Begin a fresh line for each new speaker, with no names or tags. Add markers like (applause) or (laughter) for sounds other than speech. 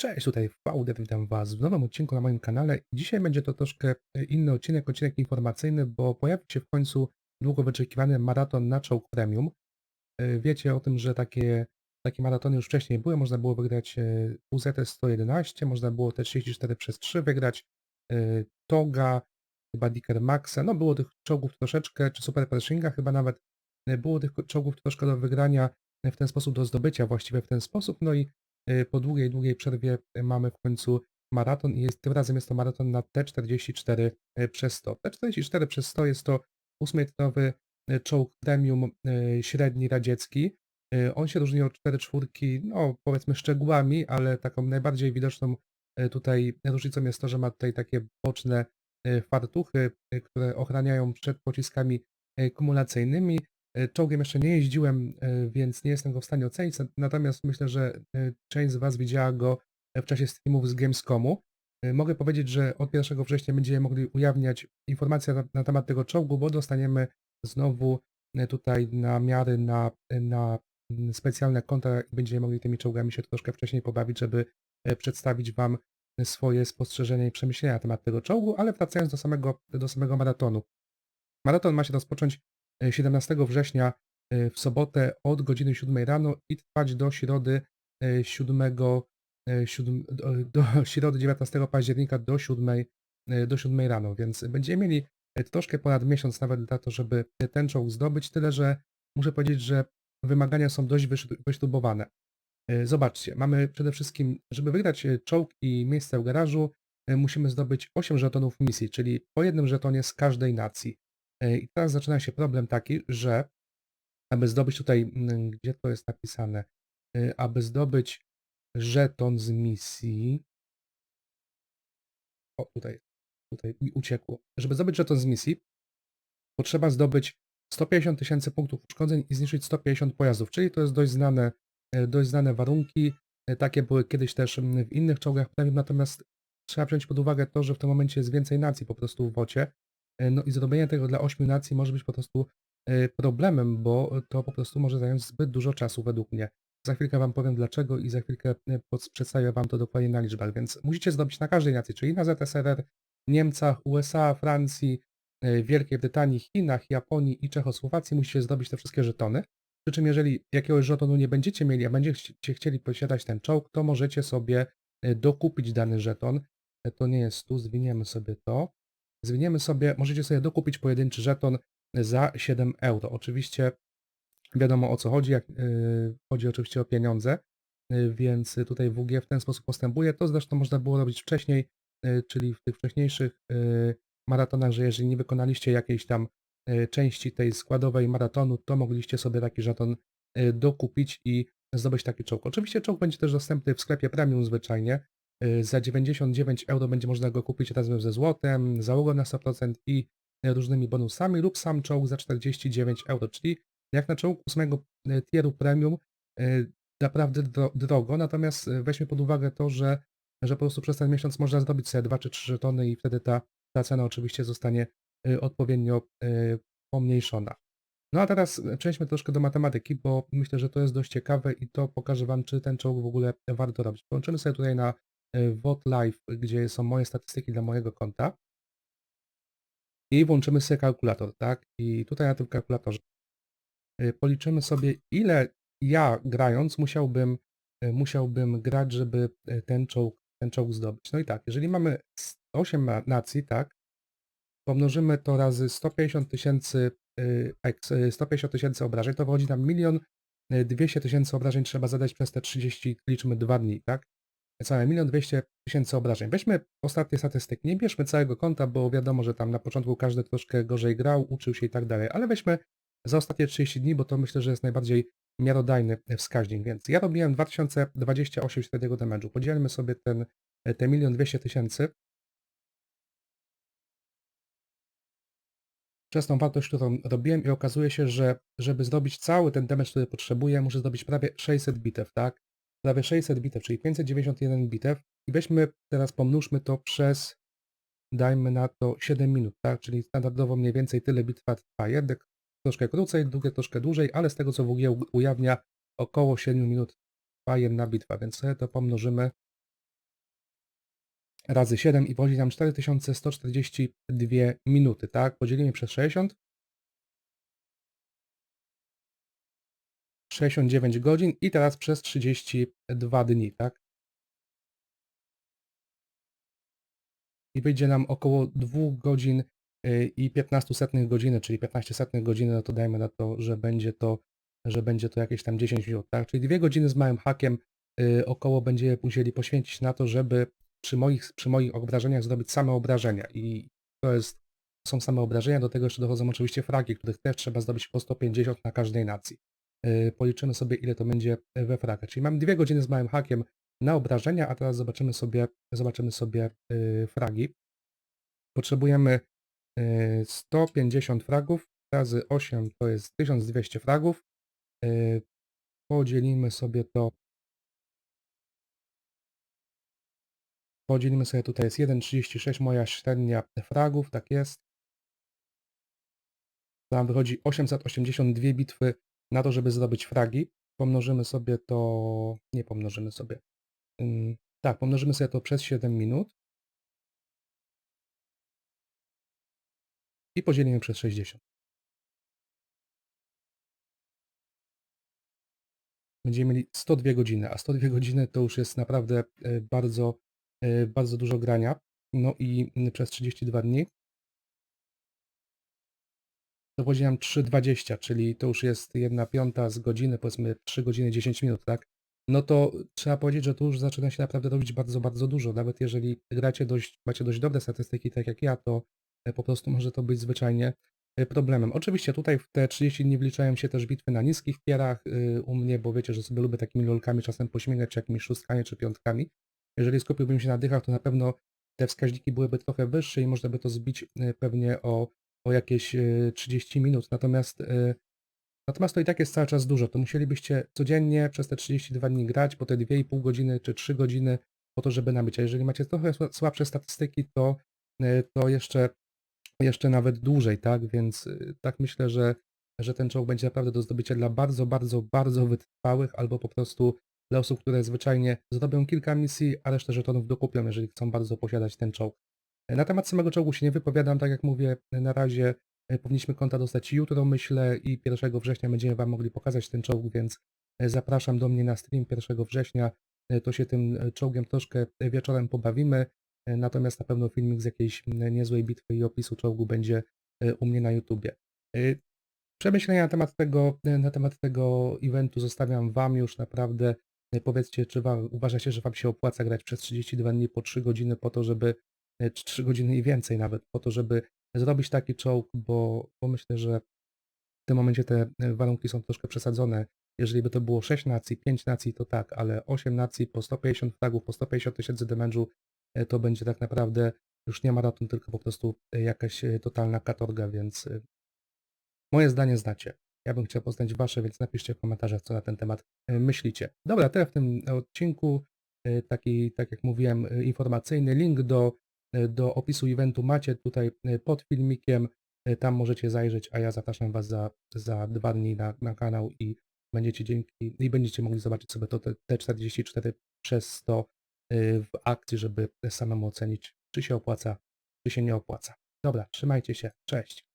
Cześć, tutaj Fauder, witam Was w nowym odcinku na moim kanale. Dzisiaj będzie to troszkę e, inny odcinek, odcinek informacyjny, bo pojawi się w końcu długo wyczekiwany maraton na czołg premium. E, Wiecie o tym, że takie, takie maratony już wcześniej były, można było wygrać e, UZS 111, można było też 34 przez 3 wygrać, Toga, chyba Dicker Maxa, no było tych czołgów troszeczkę, czy Super Pershinga chyba nawet, było tych czołgów troszkę do wygrania w ten sposób, do zdobycia właściwie w ten sposób, no i po długiej, długiej przerwie mamy w końcu maraton i jest, tym razem jest to maraton na T44 e, przez 100. T44 przez 100 jest to ósmiotonowy e, czołg premium średni radziecki. On się różni od 4 czwórki, no powiedzmy szczegółami, ale taką najbardziej widoczną tutaj różnicą jest to, że ma tutaj takie boczne fartuchy, które ochraniają przed pociskami kumulacyjnymi. E, Czołgiem jeszcze nie jeździłem, e, więc nie jestem go w stanie ocenić, natomiast myślę, że e, część z Was widziała go w czasie streamów z Gamescomu. Mogę powiedzieć, że od 1 września będziemy mogli ujawniać informacje na, temat tego czołgu, bo dostaniemy znowu tutaj namiary na, na mm, specjalne konta i będziemy mogli tymi czołgami się troszkę wcześniej pobawić, żeby przedstawić Wam swoje spostrzeżenia i przemyślenia na temat tego czołgu, ale wracając do samego, do samego maratonu. Maraton ma się rozpocząć 17 września e, w sobotę od godziny 7 rano i trwać do środy e, 7, e, 7 do, (laughs) środy 19 października do 7, e, do 7 rano, więc będziemy mieli e, troszkę ponad miesiąc nawet na to, żeby ten czołg zdobyć, tyle że muszę powiedzieć, że wymagania są dość wyśrubowane. E, Zobaczcie, mamy przede wszystkim, żeby wygrać e, czołg i miejsce w garażu, e, musimy zdobyć 8 żetonów misji, czyli po jednym żetonie z każdej nacji. E, I teraz zaczyna się problem taki, że aby zdobyć tutaj, gdzie to jest napisane, E, aby zdobyć żeton z misji. O, tutaj, tutaj mi uciekło. Żeby zdobyć żeton z misji, potrzeba zdobyć 150 tysięcy punktów uszkodzeń i zniszczyć 150 pojazdów, czyli to jest dość znane, e, dość znane warunki. Takie były kiedyś też w innych czołgach natomiast trzeba wziąć pod uwagę to, że w tym momencie jest więcej nacji po prostu w wocie. E, No i zrobienie tego dla 8 nacji może być po prostu e, problemem, bo to po prostu może zająć zbyt dużo czasu według mnie. Za chwilkę Wam powiem dlaczego i za chwilkę e, przedstawię Wam to dokładnie na liczbach, więc musicie zdobyć na każdej nacji, czyli na ZSRR, Niemcach, USA, Francji, Wielkiej Brytanii, Chinach, Japonii i Czechosłowacji musicie zdobyć te wszystkie żetony. Przy czym jeżeli jakiegoś żetonu nie będziecie mieli, a będziecie chcieli posiadać ten czołg, to możecie sobie dokupić dany żeton. To nie jest tu, zwiniemy sobie to. Zwiniemy sobie, możecie sobie dokupić pojedynczy żeton za 7 euro. Oczywiście wiadomo o co chodzi, jak, yy, chodzi oczywiście o pieniądze, yy, więc tutaj WG w ten sposób postępuje. To zresztą można było robić wcześniej, yy, czyli w tych wcześniejszych yy, maratonach, że jeżeli nie wykonaliście jakiejś tam yy, części tej składowej maratonu, to mogliście sobie taki żeton yy, dokupić i zdobyć taki czołg. Oczywiście czołg będzie też dostępny w sklepie premium zwyczajnie. Yy, Za 99 euro będzie można go kupić razem ze złotem, załogą na 100% i yy, różnymi bonusami lub sam czołg za 49 euro, czyli jak na czołg 8 tieru premium e, naprawdę dro, drogo, natomiast e, weźmy pod uwagę to, że, że po prostu przez ten miesiąc można zrobić sobie 2 czy 3 żetony i wtedy ta, ta cena oczywiście zostanie e, odpowiednio e, pomniejszona. No a teraz e, przejdźmy troszkę do matematyki, bo myślę, że to jest dość ciekawe i to pokaże Wam, czy ten czołg w ogóle warto robić. Połączymy sobie tutaj na e, VOT Live, gdzie są moje statystyki dla mojego konta i włączymy sobie kalkulator, tak? I tutaj na tym kalkulatorze y, policzymy sobie, ile ja grając musiałbym, y, musiałbym grać, żeby y, ten czołg, ten czołg zdobyć. No i tak, jeżeli mamy 8 na- nacji, tak, pomnożymy to razy 150 tysięcy y, ex- y, 150 tysięcy obrażeń, to wychodzi nam milion y, 200 tysięcy obrażeń trzeba zadać przez te 30, liczmy 2 dni, tak? Całe milion 200 tysięcy obrażeń. Weźmy ostatnie statystyki, nie bierzmy całego konta, bo wiadomo, że tam na początku każdy troszkę gorzej grał, uczył się i tak dalej, ale weźmy za ostatnie 30 dni, bo to myślę, że jest najbardziej miarodajny wskaźnik, więc ja robiłem 2028 średniego damage'u. Podzielmy sobie ten, te milion 200 tysięcy przez tą wartość, którą robiłem i okazuje się, że żeby zrobić cały ten damage, który potrzebuję, muszę zrobić prawie 600 bitew, tak? Prawie 600 bitew, czyli 591 bitew i weźmy, teraz pomnóżmy to przez, dajmy na to 7 minut, tak? Czyli standardowo mniej więcej tyle bitwa trwa. Jedne troszkę krócej, drugie troszkę dłużej, ale z tego co WG ujawnia, około 7 minut trwa jedna bitwa, więc sobie to pomnożymy razy 7 i wychodzi nam 4142 minuty, tak? Podzielimy przez 60. 69 godzin i teraz przez 32 dni, tak? I wyjdzie nam około 2 godzin y, i 15 setnych godziny, czyli 15 setnych godziny, no to dajmy na to, że będzie to, że będzie to jakieś tam 10 minut, tak? Czyli 2 godziny z małym hakiem y, około będziemy musieli poświęcić na to, żeby przy moich, przy moich obrażeniach zrobić same obrażenia i to jest, są same obrażenia, do tego jeszcze dochodzą oczywiście fragi, których też trzeba zdobyć po 150 na każdej nacji. Yy, Policzymy sobie ile to będzie we fragach. Czyli mamy dwie godziny z małym hakiem na obrażenia, a teraz zobaczymy sobie, zobaczymy sobie yy, fragi. Potrzebujemy yy, 150 fragów razy 8 to jest 1200 fragów. Podzielimy sobie to Podzielimy sobie tutaj jest 1,36 moja średnia fragów, tak jest. Tam wychodzi 882 bitwy na to, żeby zdobyć fragi. Pomnożymy sobie to, nie pomnożymy sobie. Tak, pomnożymy sobie to przez 7 minut. I podzielimy przez 60. Będziemy mieli 102 godziny, a 102 godziny to już jest naprawdę e, bardzo, e, bardzo dużo grania. No i mm, przez 32 dni to nam 3,20, czyli to już jest 1 piąta z godziny, powiedzmy 3 godziny 10 minut, tak? No to trzeba powiedzieć, że tu już zaczyna się naprawdę robić bardzo, bardzo dużo. Nawet jeżeli gracie dość, macie dość dobre statystyki, tak jak ja, to e, po prostu może to być zwyczajnie e, problemem. Oczywiście tutaj w te 30 dni wliczają się też bitwy na niskich pierach y, u mnie, bo wiecie, że sobie lubię takimi lolkami czasem pośmigać, czy jakimiś szóstkami, czy piątkami. Jeżeli skupiłbym się na dychach, to na pewno te wskaźniki byłyby trochę wyższe i można by to zbić y, pewnie o, o jakieś y, 30 minut. Natomiast y, Natomiast to i tak jest cały czas dużo. To musielibyście codziennie przez te 32 dni grać po te 2,5 godziny czy 3 godziny po to, żeby nabyć. A jeżeli macie trochę sła- słabsze statystyki, to, y, to jeszcze, jeszcze nawet dłużej, tak? Więc tak myślę, że, że ten czołg będzie naprawdę do zdobycia dla bardzo, bardzo, bardzo wytrwałych albo po prostu dla osób, które zwyczajnie zrobią kilka misji, a resztę żetonów dokupią, jeżeli chcą bardzo posiadać ten czołg. Na temat samego czołgu się nie wypowiadam, tak jak mówię, na razie e, powinniśmy konta dostać jutro, myślę, i 1 września będziemy Wam mogli pokazać ten czołg, więc e, zapraszam do mnie na stream 1 września. E, To się tym czołgiem troszkę wieczorem pobawimy, natomiast na pewno filmik z jakiejś niezłej bitwy i opisu czołgu będzie u mnie na YouTubie. Przemyślenia na temat tego, na temat tego eventu zostawiam Wam już naprawdę. Powiedzcie, czy wam, uważacie, że Wam się opłaca grać przez 32 dni po 3 godziny po to, żeby 3 godziny i więcej nawet, po to, żeby zrobić taki czołg, bo, bo myślę, że w tym momencie te e, warunki są troszkę przesadzone. Jeżeli by to było 6 nacji, 5 nacji, to tak, ale 8 nacji po 150 fragów, po 150 tysięcy damage'u, e, to będzie tak naprawdę już nie maraton, tylko po prostu e, jakaś e, totalna katorga, więc e, moje zdanie znacie. Ja bym chciał poznać wasze, więc napiszcie w komentarzach, co na ten temat e, myślicie. Dobra, tyle w tym odcinku. E, Taki, tak jak mówiłem, e, informacyjny link do, e, do opisu eventu macie tutaj e, pod filmikiem. E, Tam możecie zajrzeć, a ja zapraszam was za, za dwa dni na, na kanał i będziecie dzięki i będziecie mogli zobaczyć sobie to te, te 44 przez 100 e, w akcji, żeby samemu ocenić, czy się opłaca, czy się nie opłaca. Dobra, trzymajcie się. Cześć.